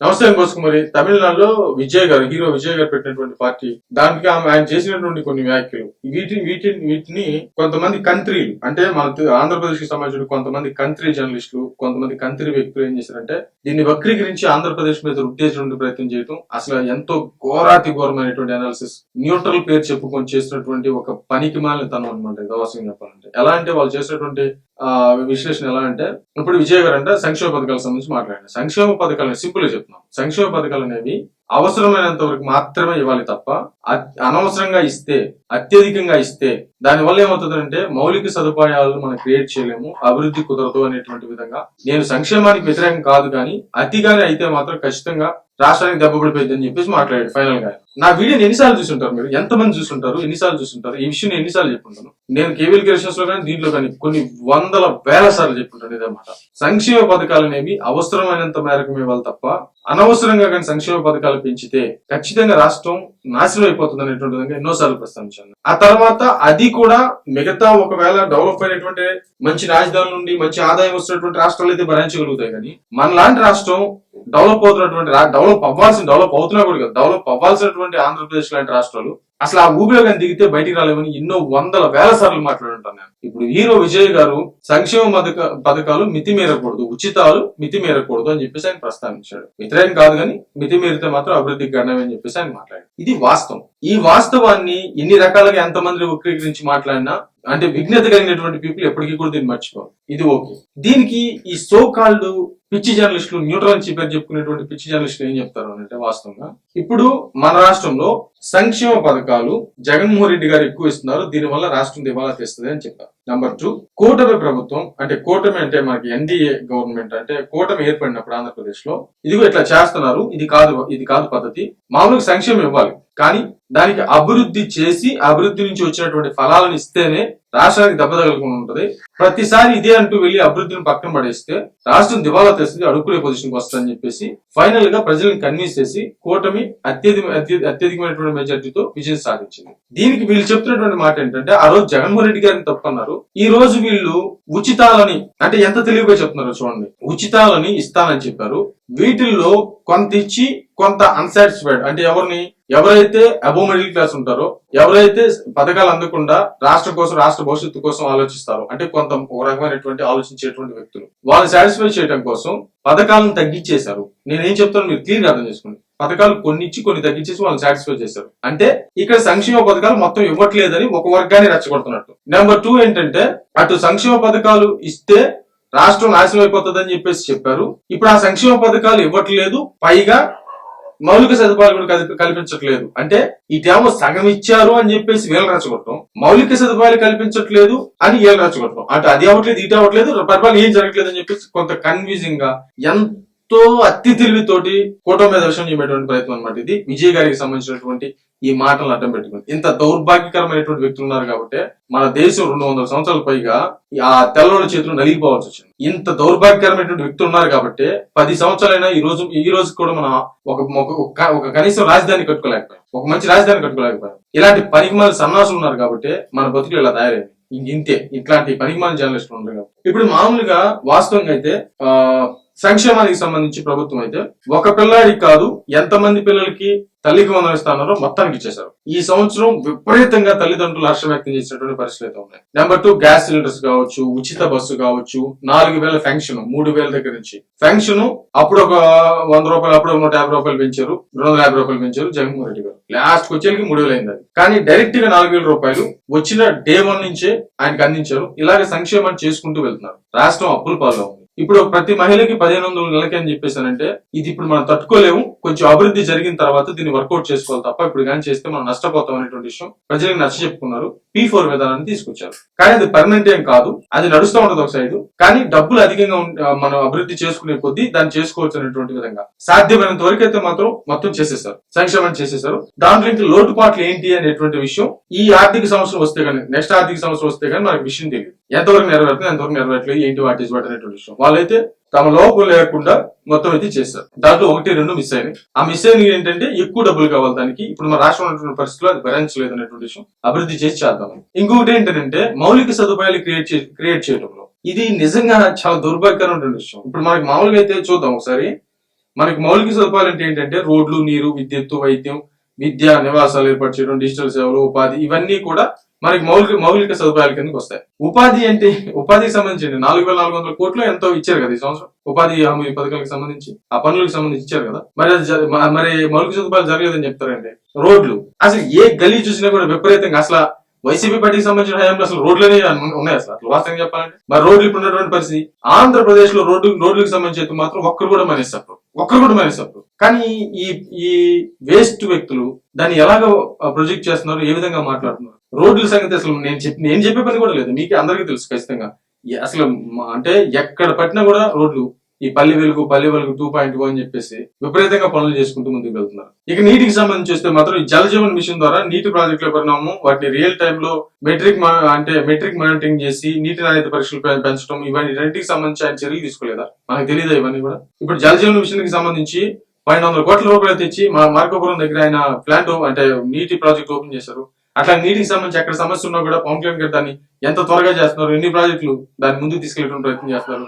నమస్తే కోసం మరి తమిళనాడులో విజయ్ గారు హీరో విజయ్ గారు పెట్టినటువంటి పార్టీ దానికి ఆమె ఆయన చేసినటువంటి కొన్ని వ్యాఖ్యలు. వీటి వీటి వీటిని కొంతమంది కంట్రీ అంటే మన ఆంధ్రప్రదేశ్కి సంబంధించిన కొంతమంది కంట్రీ జర్నలిస్టులు కొంతమంది కంట్రీ వ్యక్తులు ఏం చేశారంటే దీన్ని వక్రీకరించి ఆంధ్రప్రదేశ్ మీద రుద్దేసినటువంటి ప్రయత్నం చేయడం అసలు ఎంతో ఘోరాతి ఘోరమైనటువంటి అనాలిసిస్ న్యూట్రల్ పేరు చెప్పుకొని చేసినటువంటి ఒక పనికి మాలిన తనం అనమాట ఇది చెప్పాలంటే. ఎలా అంటే వాళ్ళు చేసినటువంటి విశ్లేషణ ఎలా అంటే ఇప్పుడు విజయ్ గారు అంటే సంక్షేమ పథకాల సంబంధించి మాట్లాడండి. సంక్షేమ పథకాలు సింపుల్గా చెప్తున్నాం. సంక్షేమ పథకాలు అనేవి అవసరమైనంత వరకు మాత్రమే ఇవ్వాలి తప్ప అనవసరంగా ఇస్తే అత్యధికంగా ఇస్తే దాని వల్ల ఏమవుతుందంటే మౌలిక సదుపాయాలు మనం క్రియేట్ చేయలేము అభివృద్ధి కుదరదు అనేటువంటి విధంగా. నేను సంక్షేమానికి వ్యతిరేకం కాదు కానీ అతిగానే అయితే మాత్రం ఖచ్చితంగా రాష్ట్రానికి దెబ్బ పడిపోయింది అని చెప్పేసి మాట్లాడాడు ఫైనల్గా నా వీడియోని ఎన్నిసార్లు చూసుంటారు మీరు? ఎంతమంది చూసుంటారు? ఎన్నిసార్లు చూసుంటారు? ఈ విషయం ఎన్నిసార్లు చెప్పుంటాను? నేను కేవీఎల్ క్రియేషన్స్లో కానీ దీంట్లో కానీ కొన్ని వందల వేల సార్లు చెప్పుంటాను ఇదన్నమాట సంక్షేమ పథకాలు అనేవి అవసరమైనంత మేరకు ఇవ్వాలి తప్ప అనవసరంగా కానీ సంక్షేమ పథకాలు పెంచితే ఖచ్చితంగా రాష్ట్రం నాశనం అయిపోతుంది అనేటువంటి విధంగా ఎన్నోసార్లు ప్రస్తావించాను. ఆ తర్వాత అది కూడా మిగతా ఒకవేళ డెవలప్ అయినటువంటి మంచి రాజధాని నుండి మంచి ఆదాయం వస్తున్నటువంటి రాష్ట్రాలు అయితే భరించగలుగుతాయి కానీ మన లాంటి రాష్ట్రం డెవలప్ అవుతున్నటువంటి డెవలప్ అవ్వాల్సిన డెవలప్ అవుతున్నా కూడా డెవలప్ అవ్వాల్సినటువంటి ఆంధ్రప్రదేశ్ లాంటి రాష్ట్రాలు అసలు ఆ ఊబిలో దిగితే బయటికి రాలేమని ఎన్నో వందల వేల సార్లు మాట్లాడుంటాను నేను. ఇప్పుడు హీరో విజయ్ గారు సంక్షేమ పథక పథకాలు మితిమీరకూడదు ఉచితాలు మితిమీరకూడదు అని చెప్పేసి ఆయన ప్రస్తావించాడు. వ్యతిరేకం కాదు కానీ మితిమీరితే మాత్రం అభివృద్ధికి గణమే అని చెప్పేసి ఆయన మాట్లాడాడు. ఇది వాస్తవం. ఈ వాస్తవాన్ని ఎన్ని రకాలుగా ఎంతమంది వక్రీకరించి మాట్లాడినా అంటే విఘ్నత కలిగినటువంటి పీపుల్ ఎప్పటికీ కూడా దీన్ని మర్చిపోరు. ఇది ఓకే. దీనికి ఈ సో కాల్డ్ పిచ్చి జర్నలిస్టులు న్యూట్రల్ అని చెప్పుకునేటువంటి పిచ్చి జర్నలిస్టులు ఏం చెప్తారు అంటే వాస్తవంగా ఇప్పుడు మన రాష్ట్రంలో సంక్షేమ పథకాలు జగన్మోహన్ రెడ్డి గారు ఎక్కువ ఇస్తున్నారు దీనివల్ల రాష్ట్రం దివాలా తెస్తుంది అని చెప్పారు. నంబర్ టూ కూటమి ప్రభుత్వం అంటే కూటమి అంటే మనకి ఎన్డీఏ గవర్నమెంట్ అంటే కూటమి ఏర్పడినప్పుడు ఆంధ్రప్రదేశ్లో ఇదిగో ఇట్లా చేస్తున్నారు ఇది కాదు ఇది కాదు పద్ధతి మామూలుగా సంక్షేమం ఇవ్వాలి. కానీ దానికి అభివృద్ధి చేసి అభివృద్ధి నుంచి వచ్చినటువంటి ఫలాలను ఇస్తేనే రాష్ట్రానికి దెబ్బ తగలకుండా ఉంటది. ప్రతిసారి ఇదే అంటూ వెళ్ళి అభివృద్ధిని పక్కన పడేస్తే రాష్ట్రం దివాలా తెస్తుంది అడుక్కునే పొజిషన్కి వస్తుందని చెప్పేసి ఫైనల్గా ప్రజలను కన్విన్స్ చేసి కూటమి అత్యధిక అత్యధికమైనటువంటి మెజార్టీతో విజయం సాధించింది. దీనికి వీళ్ళు చెప్తున్నటువంటి మాట ఏంటంటే ఆ రోజు జగన్మోహన్ రెడ్డి గారిని తప్పన్నారు. ఈ రోజు వీళ్ళు ఉచితాలని అంటే ఎంత తెలివిగా చెప్తున్నారు చూడండి. ఉచితాలని ఇస్తానని చెప్పారు. వీటిల్లో కొంత ఇచ్చి కొంత అన్సాటిస్ఫైడ్ అంటే ఎవరిని ఎవరైతే అబో మిడిల్ క్లాస్ ఉంటారో ఎవరైతే పథకాలు అందకుండా రాష్ట్ర కోసం రాష్ట్ర భవిష్యత్తు కోసం ఆలోచిస్తారో అంటే కొంత ఒక రకమైనటువంటి ఆలోచించేటువంటి వ్యక్తులు వాళ్ళు సాటిస్ఫై చేయడం కోసం పథకాలను తగ్గించేశారు. నేనేం చెప్తాను మీరు క్లియర్ అర్థం చేసుకోండి. పథకాలు కొన్ని ఇచ్చి కొన్ని తగ్గించేసి వాళ్ళని సాటిస్ఫై చేశారు. అంటే ఇక్కడ సంక్షేమ పథకాలు మొత్తం ఇవ్వట్లేదని ఒక వర్గాన్ని రెచ్చగొడుతున్నట్టు. నెంబర్ టూ ఏంటంటే అటు సంక్షేమ పథకాలు ఇస్తే రాష్ట్రం నాశనం అయిపోతుందని చెప్పేసి చెప్పారు. ఇప్పుడు ఆ సంక్షేమ పథకాలు ఇవ్వట్లేదు పైగా మౌలిక సదుపాయాలు కూడా కల్పించట్లేదు. అంటే ఇటేమో సగం ఇచ్చారు అని చెప్పేసి వీళ్ళు రచ్చగొట్టడం మౌలిక సదుపాయాలు కల్పించట్లేదు అని వీళ్ళు రచ్చగొట్టడం అంటే అది అవ్వట్లేదు ఇటు అవ్వట్లేదు పరిపాలన ఏం జరగట్లేదు అని చెప్పేసి కొంత కన్ఫ్యూజింగ్గా ఎంత అతి తెలివితోటి కూటమి మీద విషయం చేయబడేటువంటి ప్రయత్నం అనమాట ఇది. విజయ్ గారికి సంబంధించినటువంటి ఈ మాటలను అడ్డం పెట్టుకుంది. ఇంత దౌర్భాగ్యకరమైనటువంటి వ్యక్తులు ఉన్నారు కాబట్టి మన దేశం రెండు వందల సంవత్సరాల పైగా ఆ తెల్లవాళ్ళ చేతులు నలిగిపోవాల్సి వచ్చింది. ఇంత దౌర్భాగ్యకరమైనటువంటి వ్యక్తులు ఉన్నారు కాబట్టి పది సంవత్సరాలైనా ఈ రోజు ఈ రోజు కూడా మనం ఒక ఒక- ఒక- కనీసం రాజధాని కట్టుకోలేకపోయాం. ఒక మంచి రాజధాని కట్టుకోలేకపోయాం. ఇలాంటి పనికిమాల సన్నాసులు ఉన్నారు కాబట్టి మన బతుకులు ఇలా తయారైంది. ఇంతే. ఇట్లాంటి పనికిమాల జర్నలిస్టులు ఉన్నారు కాబట్టి. ఇప్పుడు మామూలుగా వాస్తవంగా అయితే ఆ సంక్షేమానికి సంబంధించి ప్రభుత్వం అయితే ఒక పిల్లాడికి కాదు ఎంతమంది పిల్లలకి తల్లికి వందన ఇస్తానో మొత్తానికి ఇచ్చేశారు. ఈ సంవత్సరం విపరీతంగా తల్లిదండ్రులు హర్షం వ్యక్తం చేసినటువంటి పరిస్థితులు అయితే ఉన్నాయి. నెంబర్ టూ గ్యాస్ సిలిండర్స్ కావచ్చు ఉచిత బస్సు కావచ్చు నాలుగు వేల ఫెన్షన్ మూడు వేల దగ్గర నుంచి. ఫెన్షన్ అప్పుడు ఒక వంద రూపాయలు అప్పుడు నూట యాభై రూపాయలు పెంచారు రెండు వందల యాభై రూపాయలు పెంచారు జగన్మోహన్ రెడ్డి గారు. లాస్ట్ వచ్చేకి మూడు వేలు అయింది అది. కానీ డైరెక్ట్గా నాలుగు వేల రూపాయలు వచ్చిన డే వన్ నుంచే ఆయనకు అందించారు. ఇలాగే సంక్షేమాన్ని చేసుకుంటూ వెళ్తున్నారు. రాష్ట్రం అప్పుల పాల్లో ఉంది ఇప్పుడు ప్రతి మహిళకి పదిహేను వందల నెలకి అని చెప్పేసానంటే ఇది ఇప్పుడు మనం తట్టుకోలేము. కొంచెం అభివృద్ధి జరిగిన తర్వాత దీన్ని వర్కౌట్ చేసుకోవాలి తప్ప ఇప్పుడు కానీ చేస్తే మనం నష్టపోతాం అనేటువంటి విషయం ప్రజలకు నచ్చ చెప్పుకున్నారు. పీ ఫోర్ విధానాన్ని తీసుకొచ్చారు. కానీ అది పర్మనెంట్ ఏం కాదు. అది నడుస్తూ ఉండదు ఒక సైడ్ కానీ డబ్బులు అధికంగా మనం అభివృద్ధి చేసుకునే కొద్దీ దాన్ని చేసుకోవచ్చు అనేటువంటి విధంగా. సాధ్యమైనంత వరకు అయితే మాత్రం మొత్తం చేసేసారు. సంక్షేమం చేసేసారు. దాంట్లో ఇంకా లోటుపాట్లు ఏంటి అనేటువంటి విషయం ఈ ఆర్థిక సంవత్సరం వస్తే కానీ నెక్స్ట్ ఆర్థిక సంవత్సరం వస్తే కానీ మనకు విషయం తెలియదు. ఎంతవరకు నెరవేరుతుంది ఎంతవరకు నెరవేరట్లేదు ఏంటి వాట్ ఈస్ వాట్ అనేటువంటి విషయం. వాళ్ళైతే తమ లోపం లేకుండా మొత్తం అయితే చేశారు. దాంట్లో ఒకటి రెండు మిస్ అయినాయి. ఆ మిస్ అయినవి ఏంటంటే ఎక్కువ డబ్బులు కావాలి దానికి. ఇప్పుడు మన రాష్ట్రం ఉన్నటువంటి పరిస్థితులు అది భరించలేదు అనేటువంటి విషయం అభివృద్ధి చేసి చేద్దాం ఇంకొకటి ఏంటంటే మౌలిక సదుపాయాలు క్రియేట్ చే క్రియేట్ చేయడంలో ఇది నిజంగా చాలా దుర్భాగ్యకరమైన విషయం. ఇప్పుడు మనకి మామూలుగా అయితే చూద్దాం ఒకసారి. మనకి మౌలిక సదుపాయాలు అంటే ఏంటంటే రోడ్లు నీరు విద్యుత్తు వైద్యం విద్య నివాసాలు ఏర్పాటు చేయడం డిజిటల్ సేవలు ఉపాధి ఇవన్నీ కూడా మనకి మౌలిక మౌలిక సదుపాయాల కిందకి వస్తాయి. ఉపాధి అంటే ఉపాధికి సంబంధించి నాలుగు వేల నాలుగు వందల కోట్లు ఎంతో ఇచ్చారు కదా ఈ సంవత్సరం. ఉపాధి హామీ పథకాలకు సంబంధించి ఆ పనులకు సంబంధించి ఇచ్చారు కదా. మరి మరి మౌలిక సదుపాయాలు జరగలేదని చెప్తారండి. రోడ్లు. అసలు ఏ గలీ చూసినా కూడా విపరీతంగా అసలు వైసీపీ పార్టీకి సంబంధించిన హయాంలో అసలు రోడ్లనే ఉన్నాయి అసలు. అసలు వాస్తవంగా చెప్పాలంటే మరి రోడ్లు ఇప్పుడు ఉన్నటువంటి పరిస్థితి ఆంధ్రప్రదేశ్లో రోడ్డు రోడ్లకు సంబంధించి మాత్రం ఒక్కరు కూడా మనిస్తారు. ఒక్కరు కూడా మనిస్తారు కానీ ఈ ఈ వేస్ట్ వ్యక్తులు దాన్ని ఎలాగ ప్రొజెక్ట్ చేస్తున్నారు ఏ విధంగా మాట్లాడుతున్నారు? రోడ్ల సంగతి అసలు నేను చెప్పి నేను చెప్పే పని కూడా లేదు. మీకు అందరికీ తెలుసు ఖచ్చితంగా. అసలు అంటే ఎక్కడ పట్టినా కూడా రోడ్లు ఈ పల్లి వెలుగు పల్లి వెలుగు టూ పాయింట్ అని చెప్పేసి విపరీతంగా పనులు చేసుకుంటూ ముందుకు వెళ్తున్నారు. ఇక నీటికి సంబంధించి చూస్తే మాత్రం ఈ జల జీవన్ మిషన్ ద్వారా నీటి ప్రాజెక్టుల పరిణామం వాటిని రియల్ టైమ్లో మెట్రిక్ మా- అంటే మెట్రిక్ మానిటరింగ్ చేసి నీటి నాణ్యత పరీక్షలు పెంచడం ఇవన్నీ రెండింటికి సంబంధించి ఆయన చర్యలు తీసుకోలేదా? మనకు తెలియదా ఇవన్నీ కూడా? ఇప్పుడు జల జీవన మిషన్కి సంబంధించి పన్నెండు వందల కోట్ల రూపాయలు తెచ్చి మా మార్కపురం దగ్గర ఆయన ప్లాంట్ అంటే నీటి ప్రాజెక్ట్ ఓపెన్ చేశారు. అట్లా నీటికి సంబంధించి ఎక్కడ సమస్య ఉన్నా కూడా పవన్ కళ్యాణ్ గారు దాన్ని ఎంత త్వరగా చేస్తున్నారు ఎన్ని ప్రాజెక్టులు దాన్ని ముందుకు తీసుకెళ్ళడం ప్రయత్నం చేస్తున్నారు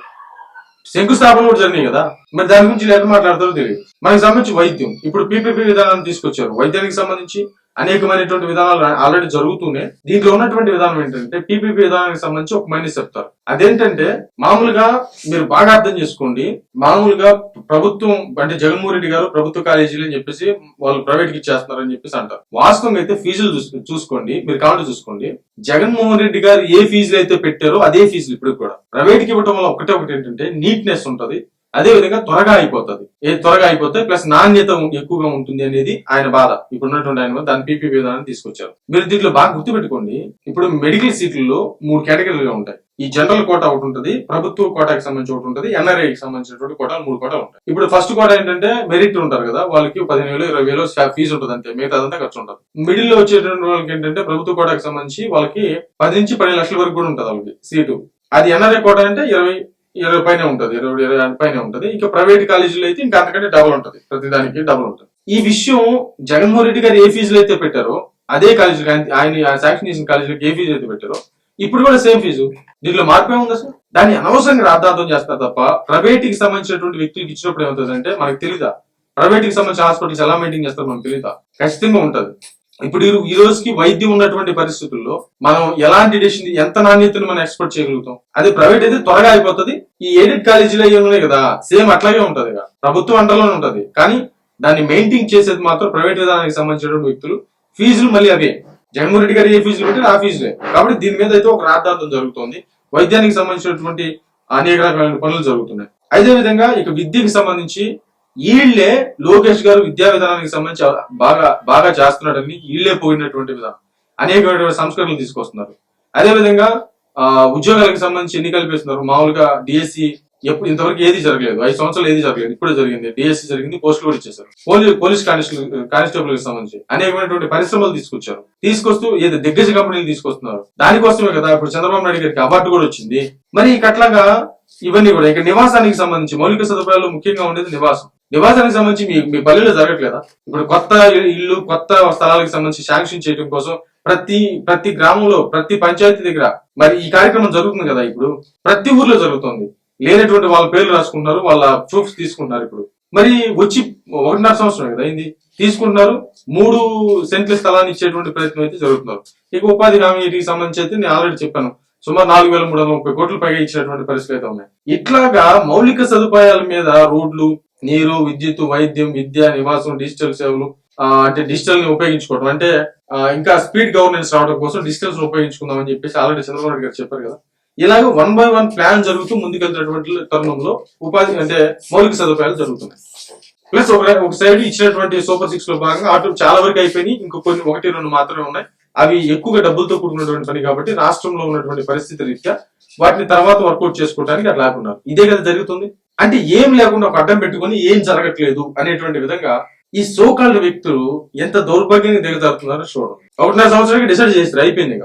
శంకుస్థాపన కూడా జరిగినాయి కదా. మరి దాని గురించి ఎట్లా మాట్లాడతారో తెలియదు. మనకి సంబంధించి వైద్యం. ఇప్పుడు పీపీపీ విధానాన్ని తీసుకొచ్చారు. వైద్యానికి సంబంధించి అనేకమైనటువంటి విధానాలు ఆల్రెడీ జరుగుతూనే దీంట్లో ఉన్నటువంటి విధానం ఏంటంటే పీపీపీ విధానానికి సంబంధించి ఒక మైనస్ చెప్తారు. అదేంటంటే మామూలుగా మీరు బాగా అర్థం చేసుకోండి మామూలుగా ప్రభుత్వం అంటే జగన్మోహన్ రెడ్డి గారు ప్రభుత్వ కాలేజీలు అని చెప్పేసి వాళ్ళు ప్రైవేట్కి ఇచ్చేస్తున్నారని చెప్పేసి అంటారు. వాస్తవంగా అయితే ఫీజులు చూసు- చూసుకోండి మీరు కావాలంటే చూసుకోండి. జగన్మోహన్ రెడ్డి గారు ఏ ఫీజులు అయితే పెట్టారో అదే ఫీజులు ఇప్పుడు కూడా. ప్రైవేట్కి ఇవ్వడం వల్ల ఒకటే ఒకటి ఏంటంటే నీట్నెస్ ఉంటది. అదే విధంగా త్వరగా అయిపోతుంది. ఏ త్వరగా అయిపోతే ప్లస్ నాణ్యత ఎక్కువగా ఉంటుంది అనేది ఆయన బాధ. ఇప్పుడు ఉన్నటువంటి ఆయన దాని పీపీ విధానాన్ని తీసుకొచ్చారు. మీరు దీంట్లో బాగా గుర్తుపెట్టుకోండి. ఇప్పుడు మెడికల్ సీట్లలో మూడు కేటగిరీలుగా ఉంటాయి. ఈ జనరల్ కోట ఒకటి ఉంటుంది ప్రభుత్వ కోటాకి సంబంధించి ఒకటి ఉంటుంది ఎన్ఆర్ఐకి సంబంధించినటువంటి కోటాలు మూడు కోటాలు ఉంటాయి. ఇప్పుడు ఫస్ట్ కోట ఏంటంటే మెరిట్ ఉంటారు కదా వాళ్ళకి పదిహేను వేలు ఇరవై వేలు ఫీజు ఉంటుంది అంతే మిగతా అదంతా ఖర్చు ఉంటుంది. మిడిల్లో వచ్చేటువంటి వాళ్ళకి ఏంటంటే ప్రభుత్వ కోటాకి సంబంధించి వాళ్ళకి పది నుంచి పన్నెండు లక్షల వరకు కూడా ఉంటుంది వాళ్ళకి సీటు. అది ఎన్ఆర్ఐ కోట అంటే ఇరవై ఇరవై పైన ఉంటది ఇరవై ఇరవై పైన ఉంటుంది. ఇంకా ప్రైవేట్ కాలేజీలో అయితే ఇంకా అంతకంటే డబుల్ ఉంటుంది ప్రతి దానికి డబుల్ ఉంటుంది. ఈ విషయం జగన్మోహన్ రెడ్డి గారు ఏ ఫీజులు అయితే పెట్టారో అదే కాలేజీకి ఆయన- శాంక్షన్ చేసిన కాలేజీలకు ఏ ఫీజు అయితే పెట్టారో ఇప్పుడు కూడా సేమ్ ఫీజు. దీంట్లో మార్పు ఏముంది అసలు? దాన్ని అనవసరంగా రాద్ధాంతం చేస్తారు తప్ప ప్రైవేట్కి సంబంధించినటువంటి వ్యక్తులకు ఇచ్చినప్పుడు ఏమవుతుంది అంటే మనకు తెలియదా ప్రైవేట్కి సంబంధించిన హాస్పిటల్స్ ఎలా మెయింటైన్ చేస్తారో మనకు తెలియదా ఖచ్చితంగా ఉంటది. ఇప్పుడు ఈ- రోజుకి వైద్యం ఉన్నటువంటి పరిస్థితుల్లో మనం ఎలాంటి డిసిషన్ ఎంత నాణ్యతను మనం ఎక్స్పెక్ట్ చేయగలుగుతాం? అదే ప్రైవేట్ అయితే త్వరగా అయిపోతుంది. ఈ ఎయిడెడ్ కాలేజీలో అయ్యి ఉన్నాయి కదా సేమ్ అట్లాగే ఉంటది ఇక. ప్రభుత్వం అంటలోనే ఉంటది. కానీ దాన్ని మెయింటైన్ చేసేది మాత్రం ప్రైవేట్ విధానానికి సంబంధించినటువంటి వ్యక్తులు. ఫీజులు మళ్ళీ అవే. జగన్మోహన్ రెడ్డి గారు ఏ ఫీజులు పెట్టారు? ఆ ఫీజులే. కాబట్టి దీని మీద అయితే ఒక రాద్ధాంతం జరుగుతోంది. వైద్యానికి సంబంధించినటువంటి అనేక రకాల పనులు జరుగుతున్నాయి. అదే విధంగా ఇక విద్యకి సంబంధించి వీళ్ళే లోకేష్ గారు విద్యా విధానానికి సంబంధించి బాగా బాగా చేస్తున్నాడని వీళ్ళే పోయినటువంటి విధానం. అనేక సంస్కరణలు తీసుకొస్తున్నారు. అదే విధంగా ఆ, ఉద్యోగాలకు సంబంధించి ఎన్ని కల్పిస్తున్నారు మామూలుగా డిఎస్సి ఎప్పుడు ఇంతవరకు ఏది జరగలేదు. ఐదు సంవత్సరాలు ఏది జరగలేదు. ఇప్పుడు జరిగింది. డిఎస్సి జరిగింది పోస్టులు కూడా ఇచ్చేసారు పోలీస్ పోలీస్ కానిస్టేబుల్ కానిస్టేబుల్కి సంబంధించి అనేకమైనటువంటి పరిశ్రమలు తీసుకొచ్చారు. తీసుకొస్తూ ఏదో దిగ్గజ కంపెనీలు తీసుకొస్తున్నారు. దానికోసమే కదా ఇప్పుడు చంద్రబాబు నాయుడు గారికి అవార్డు కూడా వచ్చింది. మరి ఇక అట్లాగా ఇవన్నీ కూడా ఇక నివాసానికి సంబంధించి మౌలిక సదుపాయాలు ముఖ్యంగా ఉండేది నివాసం. నివాసానికి సంబంధించి మీ మీ పల్లెలో జరగట్లేదా? ఇప్పుడు కొత్త ఇల్లు కొత్త స్థలాలకు సంబంధించి శాంక్షన్ చేయడం కోసం ప్రతి ప్రతి గ్రామంలో ప్రతి పంచాయతీ దగ్గర మరి ఈ కార్యక్రమం జరుగుతుంది కదా ఇప్పుడు? ప్రతి ఊర్లో జరుగుతుంది. లేనటువంటి వాళ్ళ పేర్లు రాసుకుంటున్నారు వాళ్ళ ప్రూఫ్స్ తీసుకుంటున్నారు ఇప్పుడు. మరి వచ్చి ఒకటిన్నర సంవత్సరం కదా అయింది. తీసుకుంటున్నారు మూడు సెంట్ల స్థలాన్ని ఇచ్చేటువంటి ప్రయత్నం అయితే జరుగుతున్నారు. ఇక ఉపాధి హామీ సంబంధించి అయితే నేను ఆల్రెడీ చెప్పాను. సుమారు నాలుగు వేల మూడు వందల ముప్పై కోట్లు పైగా ఇచ్చినటువంటి పరిస్థితులు అయితే ఉన్నాయి. ఇట్లాగా మౌలిక సదుపాయాల మీద రోడ్లు నీరు విద్యుత్ వైద్యం విద్య నివాసం డిజిటల్ సేవలు అంటే డిజిటల్ని ఉపయోగించుకోవడం అంటే ఇంకా స్పీడ్ గవర్నెన్స్ రావడం కోసం డిజిటల్స్ ఉపయోగించుకుందాం అని చెప్పేసి ఆల్రెడీ చంద్రబాబు నాయుడు గారు చెప్పారు కదా. ఇలాగ వన్ బై వన్ ప్లాన్ జరుగుతూ ముందుకెళ్తున్నటువంటి తరుణంలో ఉపాధి అంటే మౌలిక సదుపాయాలు జరుగుతున్నాయి. ప్లస్ ఒక ఒక సైడ్ ఇచ్చినటువంటి సూపర్ సిక్స్లో భాగంగా అటు చాలా వరకు అయిపోయినాయి. ఇంకో కొన్ని ఒకటి రెండు మాత్రమే ఉన్నాయి. అవి ఎక్కువగా డబ్బులతో కూడుకున్నటువంటి పని కాబట్టి రాష్ట్రంలో ఉన్నటువంటి పరిస్థితి రీత్యా వాటిని తర్వాత వర్కౌట్ చేసుకోవడానికి అట్లా లేకున్నారు ఇదే కదా జరుగుతుంది. అంటే ఏం లేకుండా ఒక అడ్డం పెట్టుకొని ఏం జరగట్లేదు అనేటువంటి విధంగా ఈ సోకాల్డ్ వ్యక్తులు ఎంత దౌర్భాగ్యంగా దిగజారుతున్నారో చూడండి. ఒకటిన్నర సంవత్సరానికి డిసైడ్ చేస్తారు అయిపోయింది ఇక.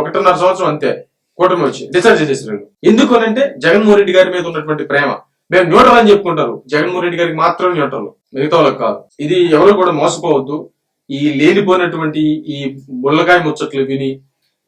ఒకటిన్నర సంవత్సరం అంతే కూటమి వచ్చి డిసైడ్ చేసేసారు ఎందుకు అంటే జగన్మోహన్ రెడ్డి గారి మీద ఉన్నటువంటి ప్రేమ. మేము న్యూట్రల్ అని చెప్పుకుంటారు. జగన్మోహన్ రెడ్డి గారికి మాత్రం న్యూట్రల్. మిగతా వాళ్ళకి కాదు. ఇది ఎవరు కూడా మోసపోవద్దు. ఈ లేనిపోయినటువంటి ఈ బుల్లకాయ ముచ్చట్లు విని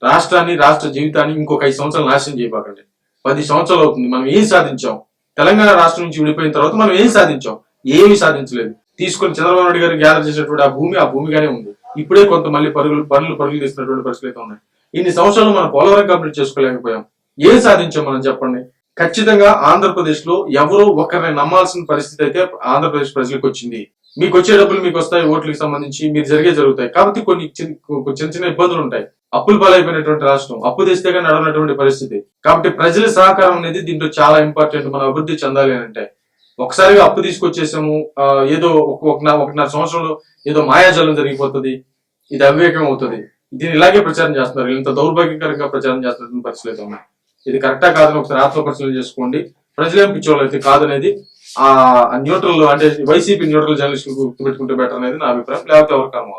రాష్ట్రాన్ని రాష్ట్ర జీవితాన్ని ఇంకొక ఐదు సంవత్సరాలు నాశనం చేయబాకండి. పది సంవత్సరాలు అవుతుంది. మనం ఏం సాధించాం? తెలంగాణ రాష్ట్రం నుంచి విడిపోయిన తర్వాత మనం ఏం సాధించాం? ఏమీ సాధించలేదు. తీసుకొని చంద్రబాబు నాయుడు గారు గ్యాదర్ చేసినటువంటి ఆ భూమి ఆ భూమిగానే ఉంది. ఇప్పుడే కొంత మళ్ళీ పరుగులు పనులు పరుగులు తీస్తున్నటువంటి పరిస్థితులు అయితే ఉన్నాయి. ఇన్ని సంవత్సరాలు మనం పోలవరం కంప్లీట్ చేసుకోలేకపోయాం. ఏం సాధించాం మనం చెప్పండి? ఖచ్చితంగా ఆంధ్రప్రదేశ్లో ఎవరో ఒకరిని నమ్మాల్సిన పరిస్థితి అయితే ఆంధ్రప్రదేశ్ ప్రజలకు వచ్చింది. మీకు వచ్చే డబ్బులు మీకు వస్తాయి ఓట్లకు సంబంధించి మీరు జరిగే జరుగుతాయి. కాబట్టి కొన్ని చిన్న కొన్ని చిన్న చిన్న ఇబ్బందులు ఉంటాయి. అప్పులు పాలైపోయినటువంటి రాష్ట్రం అప్పు తెస్తే కానీ నడవనటువంటి పరిస్థితి. కాబట్టి ప్రజల సహకారం అనేది దీంట్లో చాలా ఇంపార్టెంట్ మనం అభివృద్ధి చెందాలి అని అంటే. ఒకసారిగా అప్పు తీసుకొచ్చేసాము ఏదో ఒక ఒక- ఒకన్నర సంవత్సరంలో ఏదో మాయాజలం జరిగిపోతుంది ఇది అవివేకం అవుతుంది. దీన్ని ఇలాగే ప్రచారం చేస్తున్నారు. ఇంత దౌర్భాగ్యకరంగా ప్రచారం చేస్తున్న పరిస్థితులు ఉన్నాయి. ఇది కరెక్టా కాదని ఒకసారి ఆత్మపరిశీలన చేసుకోండి. ప్రజలేం పిచ్చోళ్ళు అయితే కాదనేది ఆ న్యూట్రల్ అంటే వైసీపీ న్యూట్రల్ జర్నలిస్టులు గుర్తుపెట్టుకుంటే బెటర్ అనేది నా అభిప్రాయం. లేకపోతే ఎవరికి అర్థం